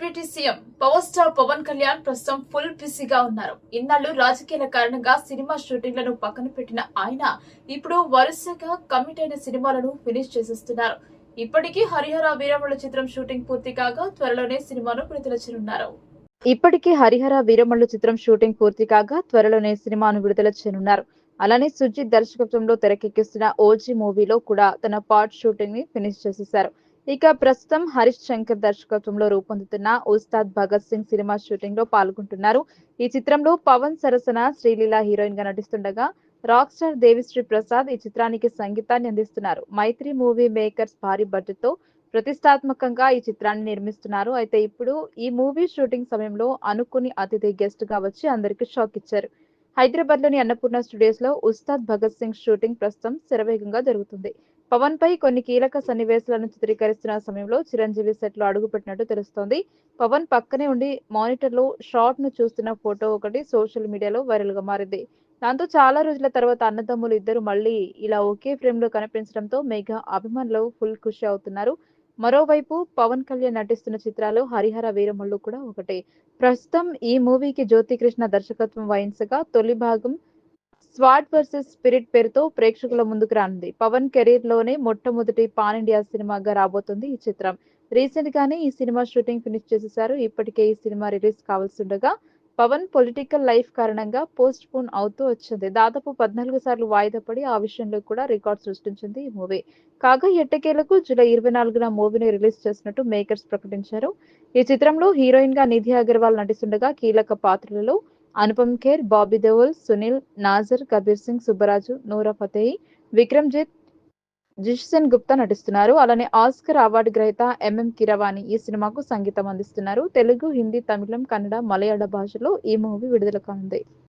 Deputy CM power star Pawan Kalyan ప్రస్తుతం full బిజీగా ఉన్నారు. ఇన్నాళ్ళు రాజకీయాల కారణంగా సినిమా షూటింగ్లను పక్కన పెట్టిన ఆయన ఇప్పుడు వరుసగా కమిట్ అయిన సినిమాలను ఫినిష్ చేసేస్తున్నారు. ఇప్పటికీ హరిహర వీరముల చిత్రం షూటింగ్ పూర్తి కాగా త్వరలోనే సినిమాను విడుదల చేయనున్నారు ఇప్పటికీ హరిహర వీరమల్లు చిత్రం షూటింగ్ పూర్తి కాగా త్వరలోనే సినిమాను విడుదల చేయనున్నారు అలానే సుజిత్ దర్శకత్వంలో తెరకెక్కిస్తున్న ఓజీ మూవీలో కూడా తన పార్ట్ షూటింగ్ని ఫినిష్ చేసేశారు. ఇక ప్రస్తుతం హరీష్ శంకర్ దర్శకత్వంలో రూపొందుతున్న ఉస్తాద్ భగత్ సింగ్ సినిమా షూటింగ్లో పాల్గొంటున్నారు. ఈ చిత్రంలో పవన్ సరసన శ్రీలీల హీరోయిన్గా నటిస్తుండగా రాక్ స్టార్ దేవిశ్రీ ప్రసాద్ ఈ చిత్రానికి సంగీతాన్ని అందిస్తున్నారు. మైత్రి మూవీ మేకర్స్ భారీ బడ్జెట్తో ప్రతిష్టాత్మకంగా ఈ చిత్రాన్ని నిర్మిస్తున్నారు. అయితే ఇప్పుడు ఈ మూవీ షూటింగ్ సమయంలో అనుకుని అతిథి గెస్ట్గా వచ్చి అందరికి షాక్ ఇచ్చారు. హైదరాబాద్లోని అన్నపూర్ణ స్టూడియోస్లో ఉస్తాద్ భగత్ సింగ్ షూటింగ్ ప్రస్తుతం శరవేగంగా జరుగుతుంది. పవన్ పై కొన్ని కీలక సన్నివేశాలను చిత్రీకరిస్తున్న సమయంలో చిరంజీవి సెట్లో అడుగుపెట్టినట్టు తెలుస్తోంది. పవన్ పక్కనే ఉండి మానిటర్లో షాట్ను చూస్తున్న ఫోటో ఒకటి సోషల్ మీడియాలో వైరల్గా మారింది. దాంతో చాలా రోజుల తర్వాత అన్నదమ్ములు ఇద్దరు మళ్ళీ ఇలా ఒకే ఫ్రేమ్లో కనిపించడంతో మెగా అభిమానులు ఫుల్ ఖుషి అవుతున్నారు. మరోవైపు పవన్ కళ్యాణ్ నటిస్తున్న చిత్రాలు హరిహర వీరమల్లు కూడా ఒకటి. ప్రస్తుతం ఈ మూవీకి జ్యోతికృష్ణ దర్శకత్వం వహించగా తొలి భాగం స్వాట్ వర్సెస్ స్పిరిట్ పేరుతో ప్రేక్షకుల ముందుకు రానుంది. పవన్ కెరీర్లోనే మొట్టమొదటి పాన్ ఇండియా సినిమాగా రాబోతుంది ఈ చిత్రం. రీసెంట్ గానే ఈ సినిమా షూటింగ్ ఫినిష్ చేసేశారు ఇప్పటికే ఈ సినిమా రిలీజ్ కావాల్సి ఉండగా పవన్ పొలిటికల్ లైఫ్ కారణంగా పోస్ట్ పోన్ అవుతూ వచ్చింది. దాదాపు పద్నాలుగు సార్లు వాయిదా పడి ఆ విషయంలో కూడా రికార్డ్ సృష్టించింది ఈ మూవీ. కాగా ఎట్టకేలకు జూలై ఇరవై నాలుగున మూవీని రిలీజ్ చేసినట్టు మేకర్స్ ప్రకటించారు. ఈ చిత్రంలో హీరోయిన్గా నిధి అగర్వాల్ నటిస్తుండగా కీలక పాత్రలలో అనుపమ్ ఖేర్ బాబీ దేవల్ సునీల్ నాజర్ కబీర్ సింగ్ సుబ్బరాజు నూరా ఫతేహి విక్రమ్జిత్ జిషన్ గుప్తా నటిస్తున్నారు. అలానే ఆస్కర్ అవార్డు గ్రహీత ఎంఎం కిరవాణి ఈ సినిమాకు సంగీతం అందిస్తున్నారు. తెలుగు హిందీ తమిళం కన్నడ మలయాళ భాషలో ఈ మూవీ విడుదల కానుంది.